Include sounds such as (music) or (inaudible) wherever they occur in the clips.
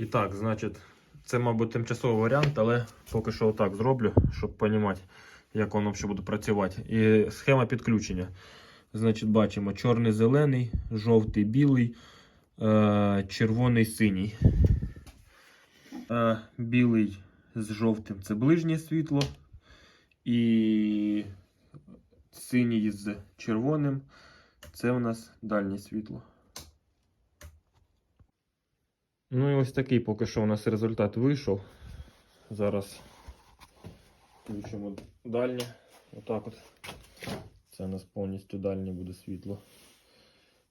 І так, значить, це, мабуть, тимчасовий варіант, але поки що отак зроблю, щоб розуміти, як воно ще буде працювати. І схема підключення. Значить, бачимо чорний, зелений, жовтий, білий, е- червоний, синій. Е- білий з жовтим це ближнє світло. І синій з червоним це у нас дальнє світло. Ну і ось такий поки що у нас результат вийшов. Зараз включимо дальнє. Отак от. Це у нас повністю дальнє буде світло.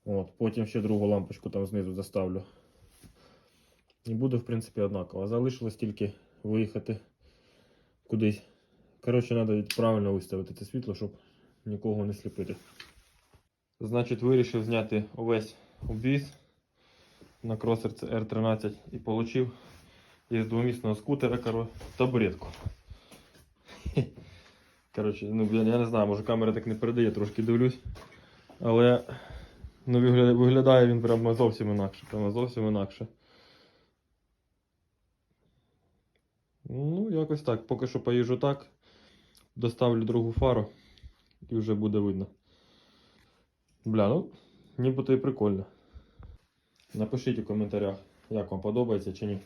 От, потім ще другу лампочку там знизу заставлю. І буде, в принципі, однаково. Залишилось тільки виїхати кудись. Коротше, треба правильно виставити це світло, щоб нікого не сліпити. Значить, вирішив зняти увесь обвіз на кросер R13 і отримав із двомісного скутера коро, табуретку. (laughs) Коротше, ну, я, я не знаю, може камера так не передає, трошки дивлюсь. Але ну, виглядає, виглядає він прямо зовсім інакше. Прямо зовсім інакше. Ну, якось так. Поки що поїжджу так. Доставлю другу фару і вже буде видно. Бля, ну, нібито і прикольно. Напишіть у коментарях, як вам подобається чи ні.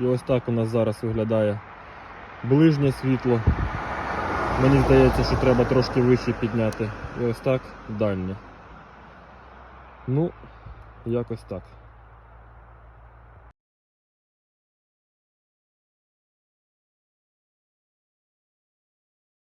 І ось так у нас зараз виглядає ближнє світло. Мені здається, що треба трошки вище підняти. І ось так дальнє. Ну, якось так.